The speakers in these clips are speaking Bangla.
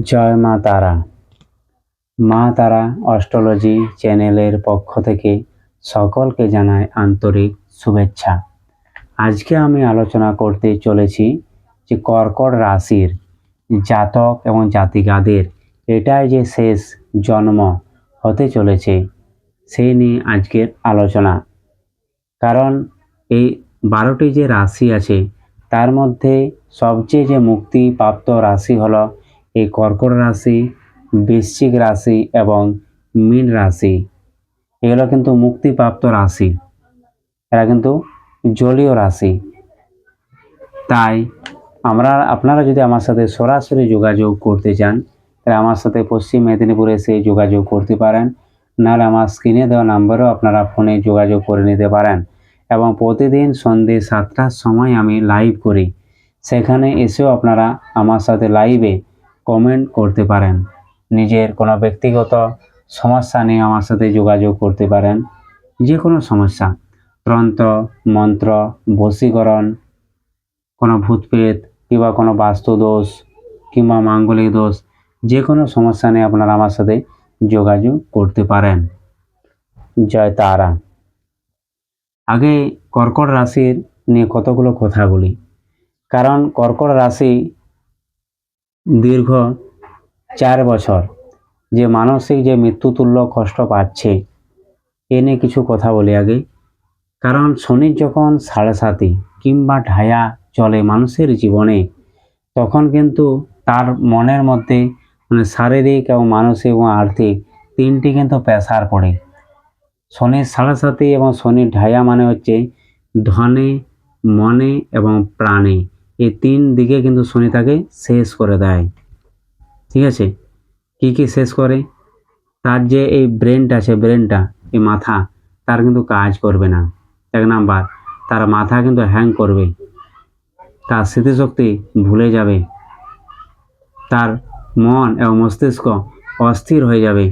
জয় মা তারা। মা তারা অস্ট্রোলজি চ্যানেলের পক্ষ থেকে সকলকে জানায় আন্তরিক শুভেচ্ছা। আজকে আমি আলোচনা করতে চলেছি যে কর্কট রাশির জাতক এবং জাতিকাদের এটাই যে শেষ জন্ম হতে চলেছে সেই নিয়ে আজকের আলোচনা। কারণ এই বারোটি যে রাশি আছে, তার মধ্যে সবচেয়ে যে মুক্তিপ্রাপ্ত রাশি হলো এই কর্কট রাশি, বৃশ্চিক রাশি এবং মীন রাশি, এগুলো কিন্তু মুক্তিপ্রাপ্ত রাশি। এরা কিন্তু জলীয় রাশি। তাই আমরা, আপনারা যদি আমার সাথে সরাসরি যোগাযোগ করতে চান, তাহলে আমার সাথে পশ্চিম মেদিনীপুরে এসে যোগাযোগ করতে পারেন। নাহলে আমার স্ক্রিনে দেওয়া নাম্বারেও আপনারা ফোনে যোগাযোগ করে নিতে পারেন এবং প্রতিদিন সন্ধে সাতটার সময় আমি লাইভ করি। সেখানে এসেও আপনারা আমার সাথে লাইভে কমেন্ট করতে পারেন। নিজের কোনো ব্যক্তিগত সমস্যা নিয়ে আমার সাথে যোগাযোগ করতে পারেন। যে কোনো সমস্যা তন্ত্র মন্ত্র, বশীকরণ, কোনো ভূতপ্রেত কিংবা কোনো বাস্তু দোষ কিংবা মাঙ্গলিক দোষ যে কোনো সমস্যা নিয়ে আপনারা আমার সাথে যোগাযোগ করতে পারেন। জয় তারা। আগে কর্কট রাশির নিয়ে কতগুলো কথা বলি। কারণ কর্কট রাশি দীর্ঘ চার বছর যে মানসিক যে মৃত্যুতুল্য কষ্ট পাচ্ছে, এ নিয়ে কিছু কথা বলি আগে। কারণ শনির যখন সাড়ে সাতি কিংবা ঢায়া চলে মানুষের জীবনে, তখন কিন্তু তার মনের মধ্যে মানে শারীরিক এবং মানসিক এবং আর্থিক তিনটি কিন্তু প্রেসার পড়ে। শনির সাড়ে সাতি এবং শনির ঢায়া মানে হচ্ছে ধনে, মনে এবং প্রাণে। এই তিন দিকে কিন্তু শনি তাকে শেষ করে দেয়। ঠিক আছে? কি কি শেষ করে? তার যে এই ব্রেনটা আছে ব্রেনটা এই মাথা, তার কিন্তু কাজ করবে না। এক নাম্বার, তার মাথা কিন্তু হ্যাং করবে। তার স্মৃতিশক্তি ভুলে যাবে। তার মন এবং মস্তিষ্ক অস্থির হয়ে যাবে।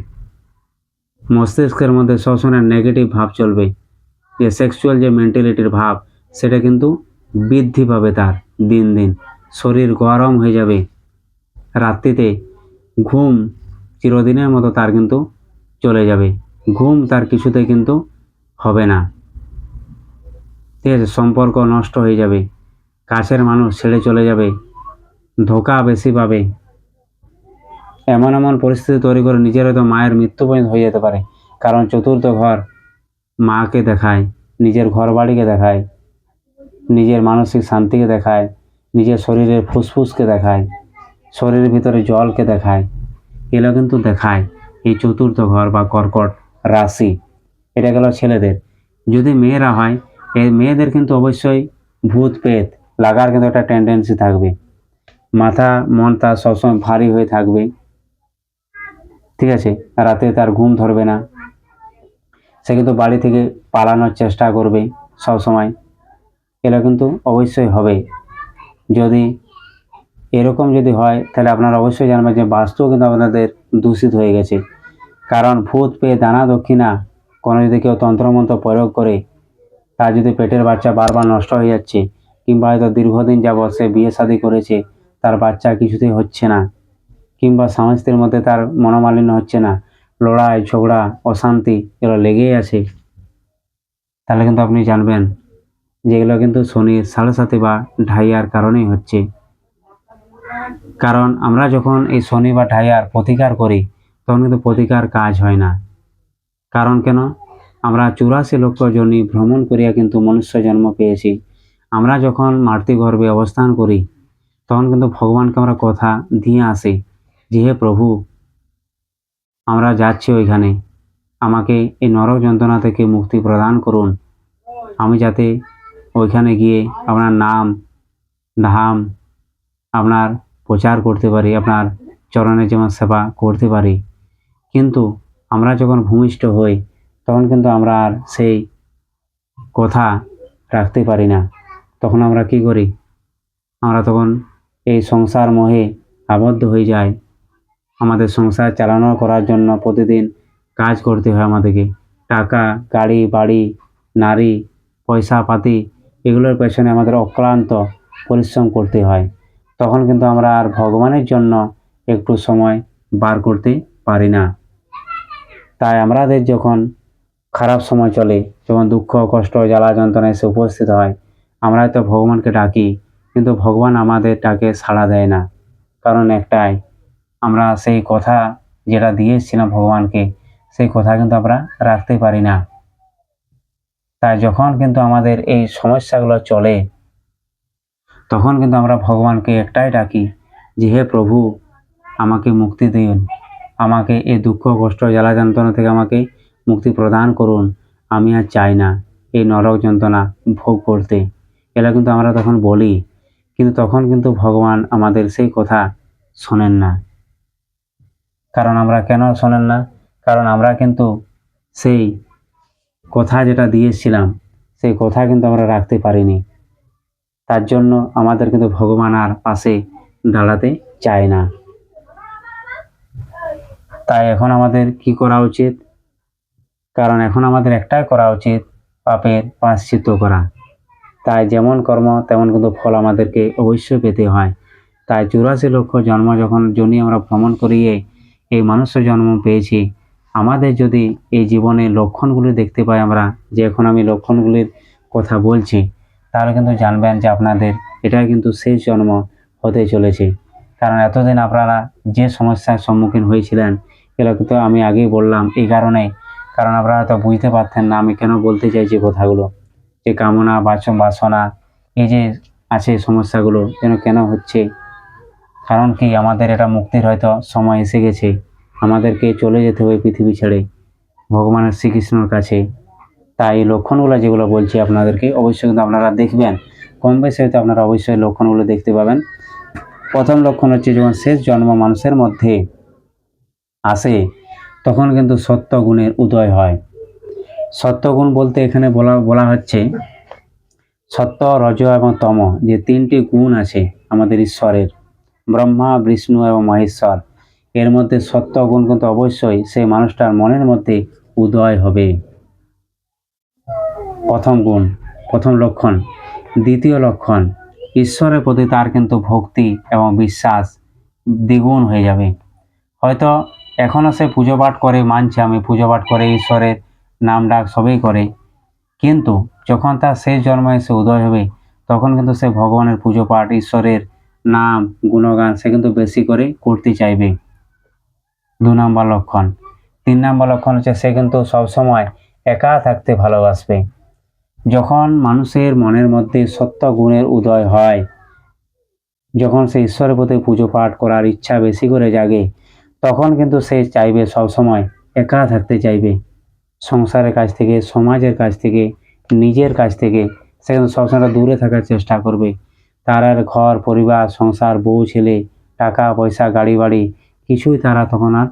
মস্তিষ্কের মধ্যে সবসময় নেগেটিভ ভাব চলবে। যে সেক্সুয়াল যে মেন্টালিটির ভাব, সেটা কিন্তু বৃদ্ধি পাবে তার। দিন দিন। শরীর গরম হয়ে যাবে। রাত্রিতে ঘুম চিরদিনের মতো তার কিন্তু চলে যাবে। ঘুম তার কিছুতে কিন্তু হবে না। ঠিক আছে, সম্পর্ক নষ্ট হয়ে যাবে। কাছের মানুষ ছেড়ে চলে যাবে। ধোকা বেশি পাবে। এমন এমন পরিস্থিতি তৈরি করে নিজের হয়তো মায়ের মৃত্যু পর্যন্ত হয়ে যেতে পারে। কারণ চতুর্থ ঘর মাকে দেখায়, নিজের ঘর বাড়িকে দেখায়। নিজের মানসিক শান্তিকে দেখায়, নিজের শরীরের ফুসফুসকে দেখায়, শরীরের ভিতরে জলকে দেখায়, এগুলো কিন্তু দেখায় এই চতুর্থ ঘর বা কর্কট রাশি। এটা গেল ছেলেদের। যদি মেয়েরা হয়, এই মেয়েদের কিন্তু অবশ্যই ভূত পেত লাগার কিন্তু একটা টেন্ডেন্সি থাকবে। মাথা, মন তার সবসময় ভারী হয়ে থাকবে। ঠিক আছে? রাতে তার ঘুম ধরবে না। সে কিন্তু বাড়ি থেকে পালানোর চেষ্টা করবে সব সময় এগুলো কিন্তু অবশ্যই হবে। যদি এরকম যদি হয়, তাহলে আপনারা অবশ্যই জানবেন যে বাস্তুও কিন্তু আপনাদের দূষিত হয়ে গেছে। কারণ ভূত পেয়ে দানা দক্ষিণা, কোনো যদি কেউ তন্ত্রমন্ত্র প্রয়োগ করে, তার যদি পেটের বাচ্চা বারবার নষ্ট হয়ে যাচ্ছে, কিংবা হয়তো দীর্ঘদিন যাবৎ সে বিয়ে শাদী করেছে, তার বাচ্চা কিছুতেই হচ্ছে না, কিংবা স্বামী মধ্যে তার মনোমালিন্য হচ্ছে না, লড়াই, ঝগড়া, অশান্তি এগুলো লেগেই আছে। তাহলে কিন্তু আপনি জানবেন যে এগুলো কিন্তু শনির সাড়ে সাথে বা ঢাইয়ার কারণেই হচ্ছে। কারণ আমরা যখন এই শনি বা ঢাইয়ার প্রতিকার করি, তখন কিন্তু প্রতিকার কাজ হয় না। কারণ কেন? আমরা চুরাশি লক্ষ জনি ভ্রমণ করিয়া কিন্তু মনুষ্য জন্ম পেয়েছি। আমরা যখন মাতৃগর্ভে অবস্থান করি, তখন কিন্তু ভগবানকে আমরা কথা দিয়ে আসি, যে হে প্রভু, আমরা যাচ্ছি ওইখানে। আমাকে এই নরক যন্ত্রণা থেকে মুক্তি প্রদান করুন। আমি যাতে ওইখানে গিয়ে আপনার নাম, ধাম আপনার প্রচার করতে পারি, আপনার চরণে যেমন সেবা করতে পারি। কিন্তু আমরা যখন ভূমিষ্ঠ হই, তখন কিন্তু আমরা আর সেই কথা রাখতে পারি না। তখন আমরা কি করি? আমরা তখন এই সংসার মোহে আবদ্ধ হয়ে যায় আমাদের সংসার চালানো করার জন্য প্রতিদিন কাজ করতে হয় আমাদেরকে। টাকা, গাড়ি, বাড়ি, নারী পয়সা পাতি এগুলোর পেছনে আমাদের অক্লান্ত পরিশ্রম করতে হয়। তখন কিন্তু আমরা আর ভগবানের জন্য একটু সময় বার করতে পারি না। তাই আমাদের যখন খারাপ সময় চলে, যখন দুঃখ, কষ্ট, জ্বালা যন্ত্রণা এসে উপস্থিত হয়, আমরা তো ভগবানকে ডাকি, কিন্তু ভগবান আমাদের ডাকে সাড়া দেয় না। কারণ একটাই, আমরা সেই কথা যেটা দিয়েছিলাম ভগবানকে, সেই কথা কিন্তু আমরা রাখতে পারি না। তাই যখন কিন্তু আমাদের এই সমস্যাগুলো চলে, তখন কিন্তু আমরা ভগবানকে একটাই ডাকি যে, হে প্রভু, আমাকে মুক্তি দিন। আমাকে এই দুঃখ, কষ্ট, জ্বালা যন্ত্রণা থেকে আমাকে মুক্তি প্রদান করুন। আমি আর চাই না এই নরক যন্ত্রণা ভোগ করতে। এটা কিন্তু আমরা তখন বলি, কিন্তু তখন কিন্তু ভগবান আমাদের সেই কথা শোনেন না। কারণ আমরা কেন শোনেন না? কারণ আমরা কিন্তু সেই কথা যেটা দিয়েছিলাম, সেই কথা কিন্তু আমরা রাখতে পারিনি। তার জন্য আমাদের কিন্তু ভগবান আর পাশে দাঁড়াতে চায় না। তাই এখন আমাদের কি করা উচিত? কারণ এখন আমাদের একটাই করা উচিত, পাপের প্রায়শ্চিত্ত করা। তাই যেমন কর্ম, তেমন কিন্তু ফল আমাদেরকে অবশ্যই পেতে হয়। তাই চুরাশি লক্ষ জন্ম যখন জনি আমরা ভ্রমণ করিয়ে এই মানুষ জন্ম পেয়েছি আমাদের যদি এই জীবনে লক্ষণগুলি দেখতে পাই আমরা, যে এখন আমি লক্ষণগুলির কথা বলছি, তাহলে কিন্তু জানবেন যে আপনাদের এটা কিন্তু সেই জন্ম হতে চলেছে। কারণ এতদিন আপনারা যে সমস্যার সম্মুখীন হয়েছিলেন, এগুলো কিন্তু আমি আগেই বললাম এই কারণে। কারণ আপনারা হয়তো বুঝতে পারতেন না আমি কেন বলতে চাইছি কথাগুলো। যে কামনা বাসন বাসনা, এই যে আছে সমস্যাগুলো যেন কেন হচ্ছে। কারণ কি আমাদের এটা মুক্তির হয়তো সময় এসে গেছে। আমাদেরকে চলে যেতে হবে পৃথিবী ছেড়ে ভগবানের শ্রীকৃষ্ণর কাছে। তাই লক্ষণগুলো যেগুলো বলছি আপনাদেরকে অবশ্যই কিন্তু আপনারা দেখবেন। কম বেশি হয়তো আপনারা অবশ্যই লক্ষণগুলো দেখতে পাবেন। প্রথম লক্ষণ হচ্ছে যখন শেষ জন্ম মানুষের মধ্যে আসে, তখন কিন্তু সত্য গুণের উদয় হয়। সত্যগুণ বলতে এখানে বলা বলা হচ্ছে সত্য, রজ এবং তম, যে তিনটি গুণ আছে আমাদের ঈশ্বরের, ব্রহ্মা, বিষ্ণু এবং মহেশ্বর। এর মধ্যে সত্য গুণ কিন্তু অবশ্যই সেই মানুষটার মনের মধ্যে উদয় হবে। প্রথম গুণ, প্রথম লক্ষণ। দ্বিতীয় লক্ষণ, ঈশ্বরের প্রতি তার কিন্তু ভক্তি এবং বিশ্বাস দ্বিগুণ হয়ে যাবে। হয়তো এখনও সে পুজো পাঠ করে, মানছে আমি পুজো পাঠ করে, ঈশ্বরের নাম ডাক সবই করে। কিন্তু যখন তার শেষ জন্ম এসে উদয় হবে, তখন কিন্তু সে ভগবানের পুজো পাঠ, ঈশ্বরের নাম, গুণগান সে কিন্তু বেশি করে করতে চাইবে। দু নম্বর লক্ষণ। তিন নম্বর লক্ষণ হচ্ছে সে কিন্তু সবসময় একা থাকতে ভালোবাসবে। যখন মানুষের মনের মধ্যে সত্য গুণের উদয় হয়, যখন সে ঈশ্বরের প্রতি পুজো পাঠ করার ইচ্ছা বেশি করে জাগে, তখন কিন্তু সে চাইবে সবসময় একা থাকতে চাইবে। সংসারের কাছ থেকে, সমাজের কাছ থেকে, নিজের কাছ থেকে সে কিন্তু সবসময় দূরে থাকার চেষ্টা করবে। তার ঘর, পরিবার, সংসার, বউ, ছেলে, টাকা, পয়সা, গাড়ি, বাড়ি কিছুই তারা তখন আর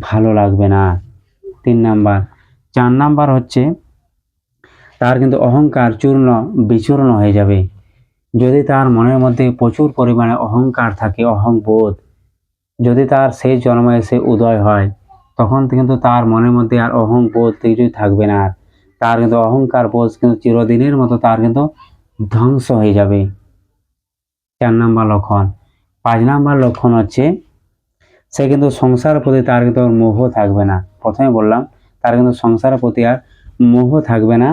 ভালো লাগবে না। তিন নাম্বার। চার নাম্বার হচ্ছে, তার কিন্তু অহংকার চূর্ণ বিচূর্ণ হয়ে যাবে। যদি তার মনের মধ্যে প্রচুর পরিমাণে অহংকার থাকে, অহংবোধ, যদি তার সেই জন্ম এসে উদয় হয়, তখন কিন্তু তার মনের মধ্যে আর অহংবোধ কিছুই থাকবে না। আর তার কিন্তু অহংকার বোধ কিন্তু চিরদিনের মতো তার কিন্তু ধ্বংস হয়ে যাবে। চার নাম্বার লক্ষণ। পাঁচ নাম্বার লক্ষণ হচ্ছে সে কিন্তু সংসারের প্রতি তার কিন্তু মোহ থাকবে না। প্রথমে বললাম, তার কিন্তু সংসারের প্রতি আর মোহ থাকবে না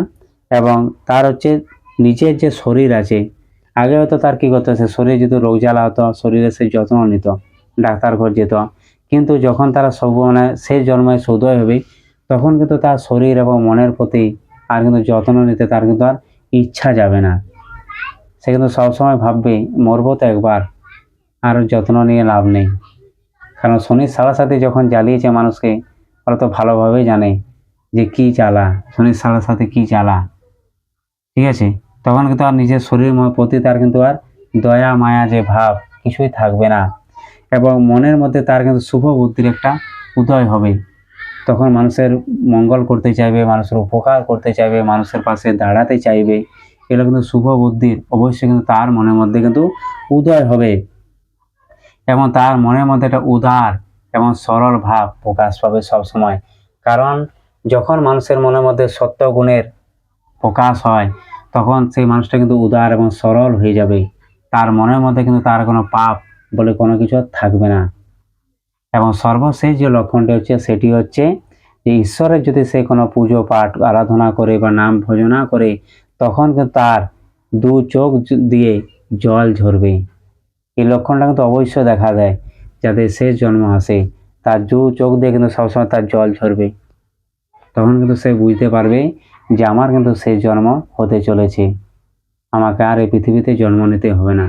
এবং তার হচ্ছে নিজের যে শরীর আছে, আগে হয়তো তার কী করতো, সে শরীরে যদি রোগ জ্বালা হতো, শরীরে সে যত্ন নিত, ডাক্তার ঘর যেত। কিন্তু যখন তারা সব মানে সে জন্মে সদয় হবে তখন কিন্তু তার শরীর এবং মনের প্রতি আর কিন্তু যত্ন নিতে তার কিন্তু আর ইচ্ছা যাবে না। সে কিন্তু সবসময় ভাববে, মরবো তো একবার, আর যত্ন নিয়ে লাভ নেই। কারণ শনির সাড়ে সাথে যখন জ্বালিয়েছে মানুষকে, ওরা তো ভালোভাবেই জানে যে কি জ্বালা, শনির সাড়ে সাথে কি জ্বালা। ঠিক আছে? তখন কিন্তু আর নিজের শরীর প্রতি তার কিন্তু আর দয়া, মায়া যে ভাব কিছুই থাকবে না। এবং মনের মধ্যে তার কিন্তু শুভ বুদ্ধির একটা উদয় হবে। তখন মানুষের মঙ্গল করতে চাইবে, মানুষের উপকার করতে চাইবে, মানুষের পাশে দাঁড়াতে চাইবে। এগুলো কিন্তু শুভ বুদ্ধির অবশ্যই কিন্তু তার মনের মধ্যে কিন্তু উদয় হবে। এবং তার মনের মধ্যে একটা উদার এবং সরল ভাব প্রকাশ পাবে সব সময় কারণ যখন মানুষের মনের মধ্যে সত্য গুণের প্রকাশ হয়, তখন সেই মানুষটা কিন্তু উদার এবং সরল হয়ে যাবে। তার মনের মধ্যে কিন্তু তার কোনো পাপ বলে কোনো কিছু থাকবে না। এবং সর্বশেষ যে লক্ষণটি হচ্ছে, সেটি হচ্ছে যে ঈশ্বরের যদি সে কোনো পুজো, পাঠ, আরাধনা করে বা নাম ভজনা করে, তখন তার দু চোখ দিয়ে জল ঝরবে। এই লক্ষণটা কিন্তু অবশ্যই দেখা দেয় যাদের শেষ জন্ম আসে। তার দু চোখ দিয়ে কিন্তু সবসময় তার জল ঝরবে। তখন কিন্তু সে বুঝতে পারবে যে আমার কিন্তু শেষ জন্ম হতে চলেছে। আমাকে আর এই পৃথিবীতে জন্ম নিতে হবে না।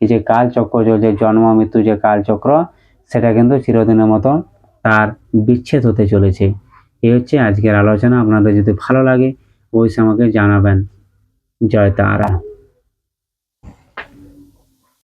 এই যে কালচক্র চলছে জন্ম, মৃত্যু, যে কালচক্র, সেটা কিন্তু চিরদিনের মতো তার বিচ্ছেদ হতে চলেছে। এই হচ্ছে আজকের আলোচনা। আপনাদের যদি ভালো লাগে, অবশ্যই আমাকে জানাবেন। জয় তারা।